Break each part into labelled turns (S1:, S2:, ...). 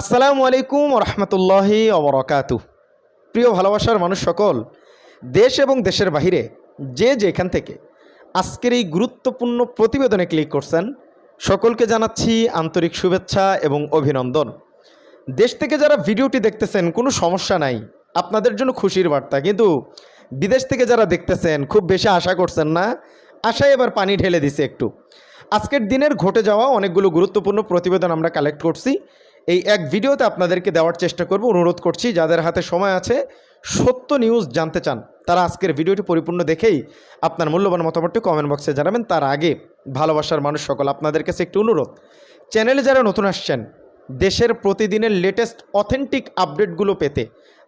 S1: আসসালামু আলাইকুম রহমতুল্লাহি অবরকাতু প্রিয় ভালোবাসার মানুষ সকল, দেশ এবং দেশের বাহিরে যে যেখান থেকে আজকের এই গুরুত্বপূর্ণ প্রতিবেদনে ক্লিক করছেন, সকলকে জানাচ্ছি আন্তরিক শুভেচ্ছা এবং অভিনন্দন। দেশ থেকে যারা ভিডিওটি দেখতেছেন, কোনো সমস্যা নাই, আপনাদের জন্য খুশির বার্তা। কিন্তু বিদেশ থেকে যারা দেখতেছেন, খুব বেশি আশা করছেন না, আশায় এবার পানি ঢেলে দিছে একটু। আজকের দিনের ঘটে যাওয়া অনেকগুলো গুরুত্বপূর্ণ প্রতিবেদন আমরা কালেক্ট করছি। এই এক ভিডিওতে আপনাদেরকে দেওয়ার চেষ্টা করব, অনুরোধ করছি, যাদের হাতে সময় আছে, সত্য নিউজ জানতে চান, তারা আজকের ভিডিওটি পরিপূর্ণ দেখেই আপনার মূল্যবান মতামতটি কমেন্ট বক্সে জানাবেন। তার আগে ভালোবাসার মানুষ সকল, আপনাদের কাছে একটি অনুরোধ। চ্যানেলে যারা নতুন আসছেন, দেশের প্রতিদিনের লেটেস্ট অথেন্টিক আপডেটগুলো পেতে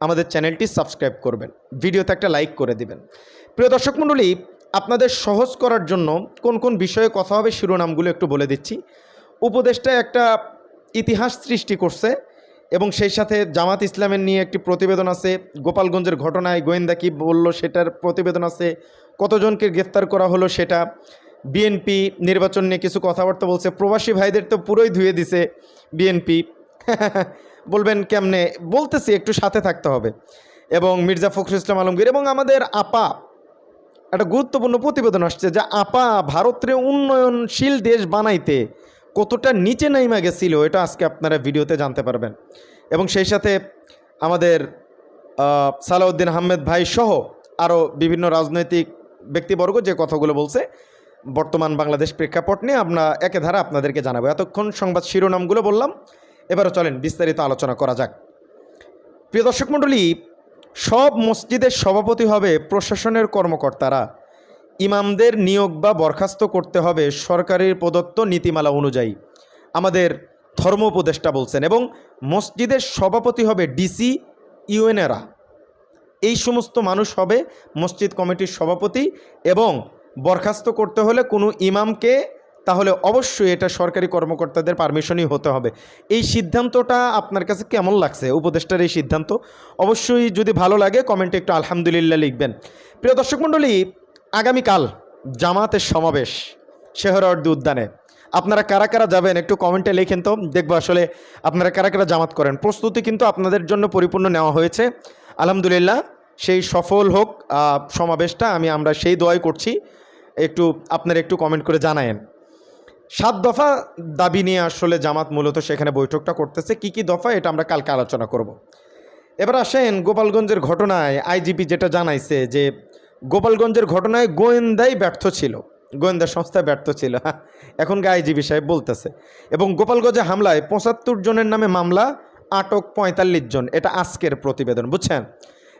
S1: আমাদের চ্যানেলটি সাবস্ক্রাইব করবেন। ভিডিওতে একটা লাইক করে দিবেন। প্রিয় দর্শক মণ্ডলী, আপনাদের সহজ করার জন্য কোন কোন বিষয়ে কথা হবে, শিরোনামগুলো একটু বলে দিচ্ছি। উপদেশটা একটা ইতিহাস সৃষ্টি করছে এবং সেই সাথে জামাত ইসলামের নিয়ে একটি প্রতিবেদন আছে। গোপালগঞ্জের ঘটনায় গোয়েন্দা কী বলল সেটার প্রতিবেদন আছে। কতজনকে গ্রেফতার করা হলো সেটা। বিএনপি নির্বাচন নিয়ে কিছু কথাবার্তা বলছে। প্রবাসী ভাইদের তো পুরোই ধুয়ে দিছে বিএনপি। বলবেন কেমনে? বলতেছি, একটু সাথে থাকতে হবে। এবং মির্জা ফখরুল ইসলাম আলমগীর এবং আমাদের আপা, একটা গুরুত্বপূর্ণ প্রতিবেদন আসছে যে আপা ভারতের উন্নয়নশীল দেশ বানাইতে কতটা নিচে নাইমা গেছিল, এটা আজকে আপনারা ভিডিওতে জানতে পারবেন। এবং সেই সাথে আমাদের সালাউদ্দিন আহমেদ ভাই সহ আরও বিভিন্ন রাজনৈতিক ব্যক্তিবর্গ যে কথাগুলো বলছে, বর্তমান বাংলাদেশ প্রেক্ষাপট নিয়ে আমরা একে ধারা আপনাদেরকে জানাব। এতক্ষণ সংবাদ শিরোনামগুলো বললাম, এবারও চলেন বিস্তারিত আলোচনা করা যাক। প্রিয় দর্শক মণ্ডলী, সব মসজিদের সভাপতি হবে প্রশাসনের কর্মকর্তারা। ইমামদের নিয়োগ বা বরখাস্ত করতে হবে সরকারের প্রদত্ত নীতিমালা অনুযায়ী। আমাদের ধর্ম উপদেষ্টা বলছেন এবং মসজিদের সভাপতি হবে ডিসি ইউএনএরা। এই সমস্ত মানুষ হবে মসজিদ কমিটির সভাপতি এবং বরখাস্ত করতে হলে কোনো ইমামকে তাহলে অবশ্যই এটা সরকারি কর্মকর্তাদের পারমিশনই হতে হবে। এই সিদ্ধান্তটা আপনার কাছে কেমন লাগছে? উপদেষ্টার এই সিদ্ধান্ত? অবশ্যই যদি ভালো লাগে কমেন্টে একটু আলহামদুলিল্লাহ লিখবেন। প্রিয় দর্শক মণ্ডলী আগামীকাল জামাতের সমাবেশ শেহরওয়ার্দী উদ্যানে। আপনারা কারা কারা যাবেন একটু কমেন্টে লেখেন তো, দেখব আসলে আপনারা কারা কারা জামাত করেন। প্রস্তুতি কিন্তু আপনাদের জন্য পরিপূর্ণ নেওয়া হয়েছে। আলহামদুলিল্লাহ, সেই সফল হোক সমাবেশটা আমি, আমরা সেই দোয়াই করছি। একটু, আপনারা একটু কমেন্ট করে জানায়েন। সাত দফা দাবি নিয়ে আসলে জামাত মূলত সেখানে বৈঠকটা করতেছে। কি কি দফা, এটা আমরা কালকে আলোচনা করব। এবার আসেন গোপালগঞ্জের ঘটনায় আইজিপি যেটা জানাইছে যে গোপালগঞ্জের ঘটনায় গোয়েন্দাই ব্যর্থ ছিল। গোয়েন্দা সংস্থা ব্যর্থ ছিল। এখনকার আইজিপি সাহেব বলতেছে। এবং গোপালগঞ্জে হামলায় পঁচাত্তর জনের নামে মামলা, আটক পঁয়তাল্লিশ জন। এটা আজকের প্রতিবেদন, বুঝছেন?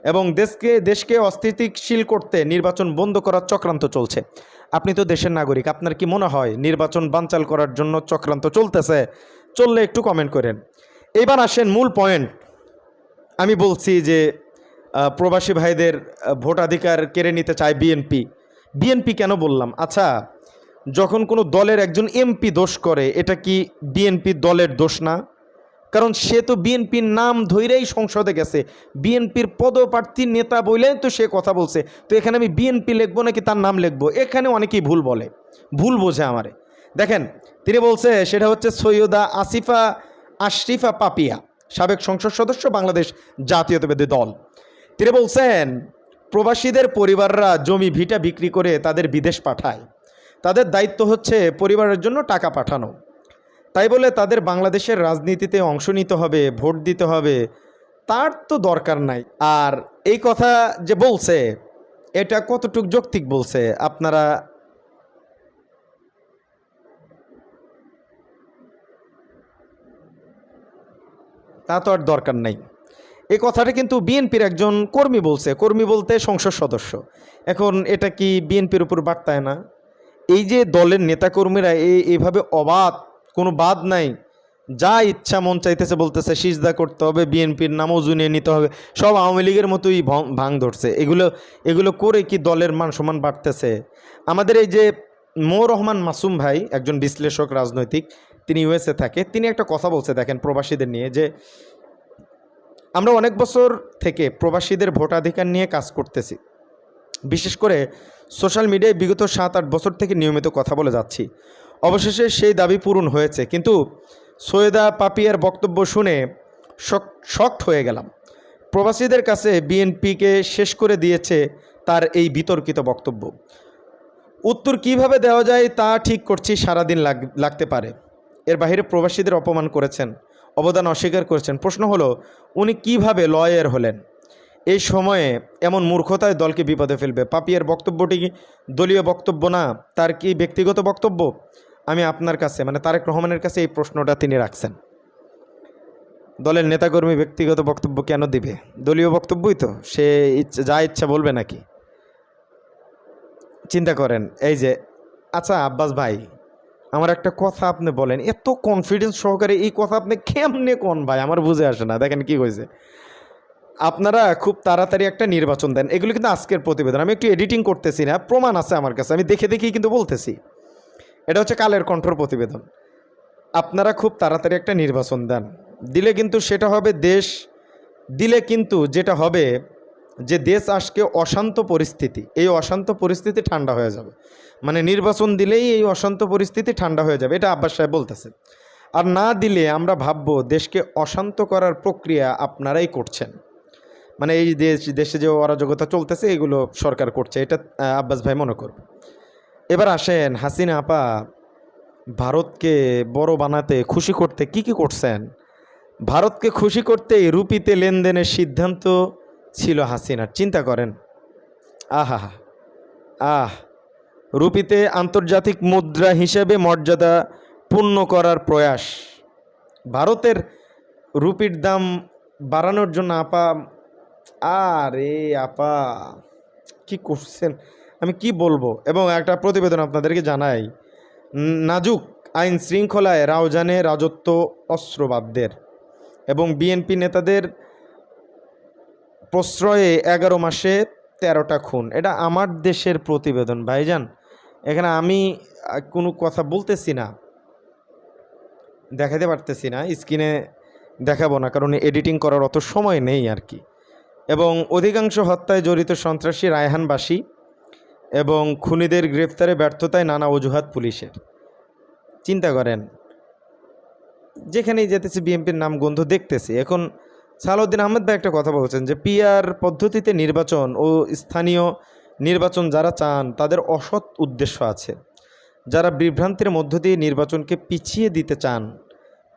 S1: এবং দেশকে দেশকে অস্থিতিশীল করতে নির্বাচন বন্ধ করার চক্রান্ত চলছে। আপনি তো দেশের নাগরিক, আপনার কি মনে হয় নির্বাচন বানচাল করার জন্য চক্রান্ত চলতেছে? চললে একটু কমেন্ট করেন। এইবার আসেন মূল পয়েন্ট আমি বলছি যে প্রবাসী ভাইদের ভোটাধিকার কেড়ে নিতে চায় বিএনপি। বিএনপি কেন বললাম? আচ্ছা যখন কোনো দলের একজন এমপি দোষ করে, এটা কি বিএনপি দলের দোষ না? কারণ সে তো বিএনপির নাম ধইরেই সংসদে গেছে। বিএনপির পদপ্রার্থী নেতা বইলেই তো সে কথা বলছে। তো এখানে আমি বিএনপি লিখব নাকি তার নাম লিখব? এখানে অনেকেই ভুল বলে। ভুল বোঝে আমারে। দেখেন, তিনি বলছে, সেটা হচ্ছে সৈয়দা আসিফা আশরিফা পাপিয়া, সাবেক সংসদ সদস্য, বাংলাদেশ জাতীয়তাবাদী দল। তিনি বলছেন, প্রবাসীদের পরিবাররা জমি ভিটা বিক্রি করে তাদের বিদেশ পাঠায়। তাদের দায়িত্ব হচ্ছে পরিবারের জন্য টাকা পাঠানো। তাই বলে তাদের বাংলাদেশের রাজনীতিতে অংশ নিতে হবে, ভোট দিতে হবে, তার তো দরকার নাই। আর এই কথা যে বলছে, এটা কতটুক যৌক্তিক বলছে, আপনারা তা তো আর দরকার নাই। এই কথাটা কিন্তু বিএনপির একজন কর্মী বলছে, কর্মী বলতে সংসদ সদস্য। এখন এটা কি বিএনপির উপর বার্তায় না? এই যে দলের নেতাকর্মীরা এই এইভাবে অবাধ, কোনো বাদ নাই, যা ইচ্ছা মন চাইতেছে বলতেছে, সিজদা করতে হবে, বিএনপির নামও জুনিয়ে নিতে হবে, সব আওয়ামী লীগের মতোই ভং- ধরছে। এগুলো এগুলো করে কি দলের মান সম্মান বাড়তেছে? আমাদের এই যে মো রহমান মাসুম ভাই, একজন বিশ্লেষক রাজনৈতিক, তিনি ইউএসএ থাকে, তিনি একটা কথা বলছে, দেখেন প্রবাসীদের নিয়ে, যে আমরা অনেক বছর থেকে প্রবাসীদের ভোটাধিকার নিয়ে কাজ করতেছি। বিশেষ করে সোশ্যাল মিডিয়ায় বিগত সাত আট বছর থেকে নিয়মিত কথা বলে যাচ্ছি। অবশেষে সেই দাবি পূরণ হয়েছে, কিন্তু সৈয়দা পাপিয়ার বক্তব্য শুনে শক্ট হয়ে গেলাম। প্রবাসীদের কাছে বিএনপিকে শেষ করে দিয়েছে তার এই বিতর্কিত বক্তব্য। উত্তর কীভাবে দেওয়া যায় তা ঠিক করছি সারাদিন লাগ, লাগতে পারে। এর বাইরে প্রবাসীদের অপমান করেছেন অবদান অস্বীকার করেছেন। প্রশ্ন হলো, উনি কীভাবে লয়ের হলেন? এই সময়ে এমন মূর্খতায় দলকে বিপদে ফেলবে। পাপিয়ার বক্তব্যটি দলীয় বক্তব্য না? তার কি ব্যক্তিগত বক্তব্য? আমি আপনার কাছে মানে তারেক রহমানের কাছে এই প্রশ্নটা তিনি রাখছেন। দলের নেতাকর্মী ব্যক্তিগত বক্তব্য কেন দিবে? দলীয় বক্তব্যই তো, সে ইচ্ছা, যা ইচ্ছা বলবে নাকি? চিন্তা করেন, এই যে আচ্ছা আব্বাস ভাই আমার একটা কথা আপনি বলেন, এত কনফিডেন্স সহকারে এই কথা আপনি কেমনে কোন ভাই? আমার বুঝে আসে না, দেখেন কি হয়েছে। আপনারা খুব তাড়াতাড়ি একটা নির্বাচন দেন, এগুলো কিন্তু আজকের প্রতিবেদন। আমি একটু এডিটিং করতেছি না, প্রমাণ আছে আমার কাছে, আমি দেখে দেখেই কিন্তু বলতেছি। এটা হচ্ছে কালের কণ্ঠর প্রতিবেদন। আপনারা খুব তাড়াতাড়ি একটা নির্বাচন দেন। দিলে কিন্তু সেটা হবে দেশ, দিলে কিন্তু যেটা হবে যে দেশ আজকে অশান্ত পরিস্থিতি, এই অশান্ত পরিস্থিতি ঠান্ডা হয়ে যাবে। মানে নির্বাচন দিলেই এই অশান্ত পরিস্থিতি ঠান্ডা হয়ে যাবে, এটা আব্বাস সাহেব বলতেছে। আর না দিলে আমরা ভাববো দেশকে অশান্ত করার প্রক্রিয়া আপনারাই করছেন। মানে এই দেশ, দেশে যে অরাজকতা চলতেছে, এগুলো সরকার করছে, এটা আব্বাস ভাই মনে করবে। এবার আসেন, হাসিনা আপা, ভারতকে বড় বানাতে খুশি করতে কি কি করছেন? ভারতকে খুশি করতে রুপিতে লেনদেনের সিদ্ধান্ত ছিল হাসিনার। চিন্তা করেন। আহা, আহ, রুপিতে আন্তর্জাতিক মুদ্রা হিসেবে মর্যাদা পূর্ণ করার প্রয়াস। ভারতের রুপির দাম বাড়ানোর জন্য আপা, আরে আপা, কি করছেন? আমি কি বলব? এবং একটা প্রতিবেদন আপনাদেরকে জানাই। নাজুক আইন শৃঙ্খলায় রাউজানে রাজত্ব অস্ত্রবাদদের এবং বিএনপি নেতাদের প্রশ্রয়ে এগারো মাসে তেরোটা খুন। এটা আমার দেশের প্রতিবেদন, ভাইজান। এখানে আমি কোনো কথা বলতেছি না। দেখাতে পারতেছি না, স্ক্রিনে দেখাবো না, কারণ এডিটিং করার অত সময় নেই আর কি। এবং অধিকাংশ হত্যায় জড়িত সন্ত্রাসী রায়হানবাসী এবং খুনিদের গ্রেফতারে ব্যর্থতায় নানা অজুহাত পুলিশের। চিন্তা করেন, যেখানেই যেতেছি, বিএনপির নাম গন্ধ দেখতেছি। এখন সালাউদ্দিন আহমেদ ভাই একটা কথা বলছেন যে পিআর পদ্ধতিতে নির্বাচন ও স্থানীয় নির্বাচন যারা চান, তাদের অসৎ উদ্দেশ্য আছে। যারা বিভ্রান্তির মধ্য দিয়ে নির্বাচনকে পিছিয়ে দিতে চান,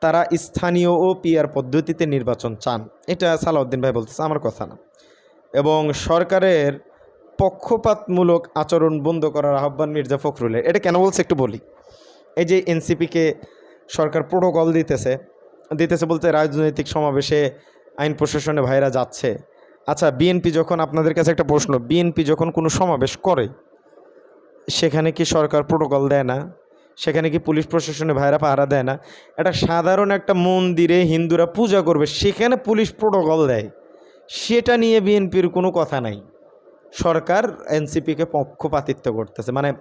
S1: তারা স্থানীয় ও পিআর পদ্ধতিতে নির্বাচন চান। এটা সালাউদ্দিন ভাই বলতেছে, আমার কথা না। এবং সরকারের পক্ষপাতমূলক আচরণ বন্ধ করার আহ্বান মির্জা ফখরুলের। এটা কেন বলছে একটু বলি। এই যে এনসিপিকে সরকার প্রোটোকল দিতেছে দিতেছে বলতে রাজনৈতিক সমাবেশে আইন প্রশাসনে ভাইরা যাচ্ছে। আচ্ছা বিএনপি যখন আপনাদের কাছে একটা প্রশ্ন, বিএনপি যখন কোনো সমাবেশ করে, সেখানে কি সরকার প্রোটোকল দেয় না? সেখানে কি পুলিশ প্রশাসনে ভাইরা পাহারা দেয় না? একটা সাধারণ একটা মন্দিরে হিন্দুরা পূজা করবে, সেখানে পুলিশ প্রোটোকল দেয়। সেটা নিয়ে বিএনপির কোনো কথা নাই। সরকার এনসিপিকে পক্ষপাতিত্ব করতেছে। মানে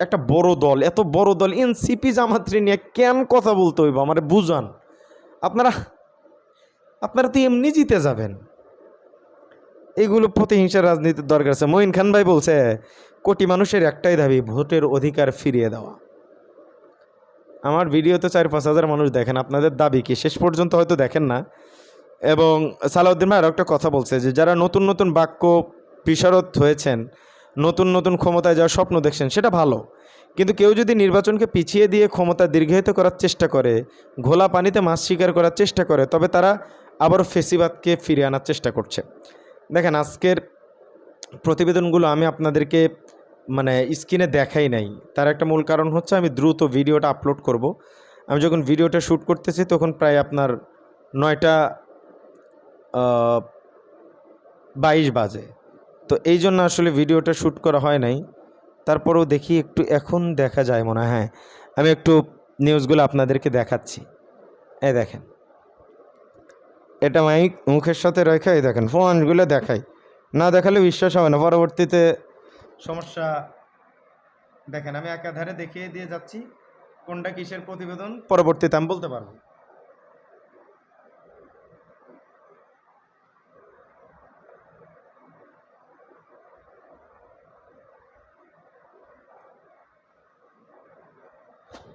S1: একটা বড় দল, এত বড় দল, এনসিপি জামাত্রী নিয়ে কেন কথা বলতে হইব? আমার বুঝান। আপনারা আপনারা তো এমনি জিতে যাবেন। এইগুলো প্রতিহিংসার রাজনীতির দরকার আছে। মঈন খান ভাই বলছে, কোটি মানুষের একটাই দাবি, ভোটের অধিকার ফিরিয়ে দেওয়া। আমার ভিডিওতে চার পাঁচ হাজার মানুষ দেখেন, আপনাদের দাবি কি? শেষ পর্যন্ত হয়তো দেখেন না। এবং সালাউদ্দিন ভাই আরও একটা কথা বলছে যে, যারা নতুন নতুন বাক্য বিশারদ হয়েছেন, নতুন নতুন ক্ষমতায় যাওয়ার স্বপ্ন দেখছেন, সেটা ভালো। কিন্তু কেউ যদি নির্বাচনকে পিছিয়ে দিয়ে ক্ষমতা দীর্ঘায়িত করার চেষ্টা করে, ঘোলা পানিতে মাছ শিকার করার চেষ্টা করে, তবে তারা আবারও ফেসিবাদকে ফিরিয়ে আনার চেষ্টা করছে। দেখেন, আজকের প্রতিবেদনগুলো আমি আপনাদেরকে মানে স্ক্রিনে দেখাই নাই। তার একটা মূল কারণ হচ্ছে আমি দ্রুত ভিডিওটা আপলোড করব। আমি যখন ভিডিওটা শ্যুট করতেছি, তখন প্রায় আপনার নয়টা বাইশ বাজে। তো এই জন্য আসলে ভিডিওটা শ্যুট করা হয় নাই। তারপরেও দেখি একটু এখন দেখা যায় মনে হয়। হ্যাঁ আমি একটু নিউজগুলো আপনাদেরকে দেখাচ্ছি। এই দেখেন। এটা মাইক মুখের সাথে রেখে দেখেন, ফোনগুলো দেখাই। না দেখালে বিশ্বাস হবে না, পরবর্তীতে সমস্যা দেখেন, আমি একাধারে দেখিয়ে দিয়ে যাচ্ছি, কোনটা কিসের প্রতিবেদন, পরবর্তীতে আমি বলতে পারব।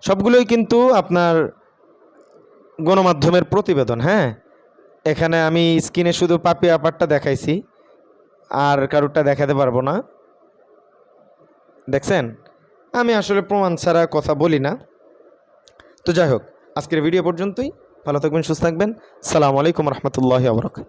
S1: সবগুলোই কিন্তু আপনার গণমাধ্যমের প্রতিবেদন হ্যাঁ? এখানে আমি স্ক্রিনে শুধু পাপি আপারটা দেখাইছি, আর কারুরটা দেখাতে পারব না। দেখছেন? আমি আসলে প্রমাণ ছাড়া কথা বলি না। তো যাই হোক, আজকের ভিডিও পর্যন্তই। ভালো থাকবেন, সুস্থ থাকবেন। সালামু আলাইকুম রহমতুল্লাহ আবরকাত